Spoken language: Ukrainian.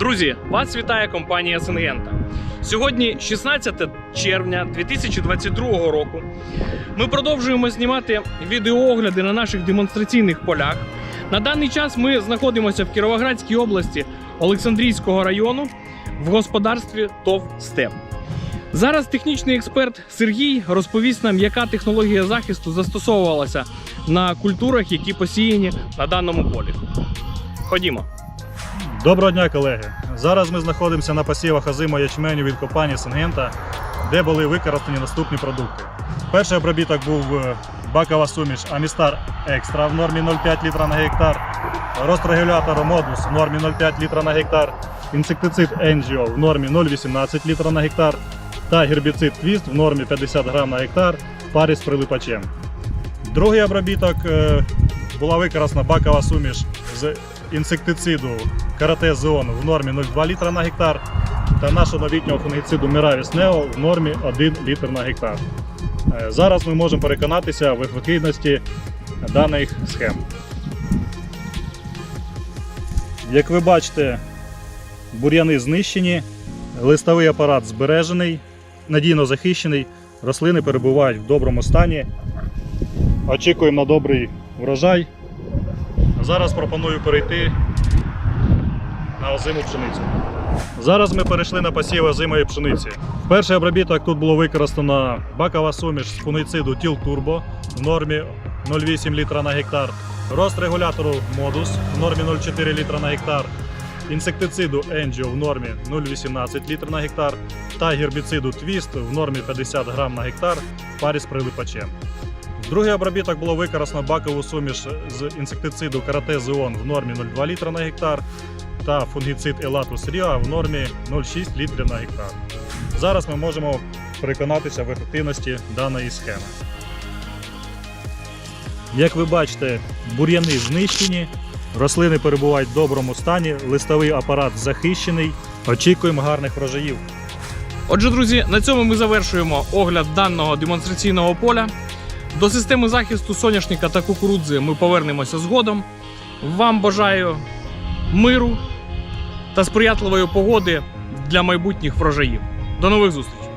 Друзі, вас вітає компанія Сингента. Сьогодні 16 червня 2022 року. Ми продовжуємо знімати відеоогляди на наших демонстраційних полях. На даний час ми знаходимося в Кіровоградській області Олександрійського району в господарстві ТОВ СТЕП. Зараз технічний експерт Сергій розповість нам, яка технологія захисту застосовувалася на культурах, які посіяні на даному полі. Ходімо. Доброго дня, колеги! Зараз ми знаходимося на посівах озимого ячменю від компанії Сингента, де були використані наступні продукти. Перший обробіток був е, бакова суміш Амістар Екстра в нормі 0,5 літра на гектар, розрегулятор Модус в нормі 0,5 літра на гектар, інсектицид Енджіо в нормі 0,18 літра на гектар та гербіцид Твіст в нормі 50 грам на гектар в парі з прилипачем. Другий обробіток е, була використана бакова суміш з інсектициду Карате Зеон в нормі 0,2 літра на гектар та нашого новітнього фунгіциду Miravis Neo в нормі 1 літр на гектар. Е, Зараз ми можемо переконатися в ефективності даних схем. Як ви бачите, бур'яни знищені, листовий апарат збережений, надійно захищений, рослини перебувають в доброму стані. Очікуємо на добрий врожай. А Зараз пропоную перейти на озиму пшеницю. Зараз ми перейшли на посів озимої пшениці. В перший обробіток тут було використано бакова суміш з фунгіциду Тіл Турбо в нормі 0,8 літра на гектар, рост регулятору Модус в нормі 0,4 літра на гектар, інсектициду Енджіо в нормі 0,18 літра на гектар та гербіциду Твіст в нормі 50 грам на гектар в парі з прилипачем. Другий обробіток було використано бакову суміш з інсектициду Карате Зеон в нормі 0,2 літра на гектар та фунгіцид Елатус Ріа в нормі 0,6 літрів на гектар. Зараз ми можемо переконатися в ефективності даної схеми. Як ви бачите, бур'яни знищені, рослини перебувають в доброму стані, листовий апарат захищений. Очікуємо гарних врожаїв. Отже, друзі, на цьому ми завершуємо огляд даного демонстраційного поля. До системи захисту соняшника та кукурудзи ми повернемося згодом. Вам бажаю миру та сприятливої погоди для майбутніх врожаїв. До нових зустрічей!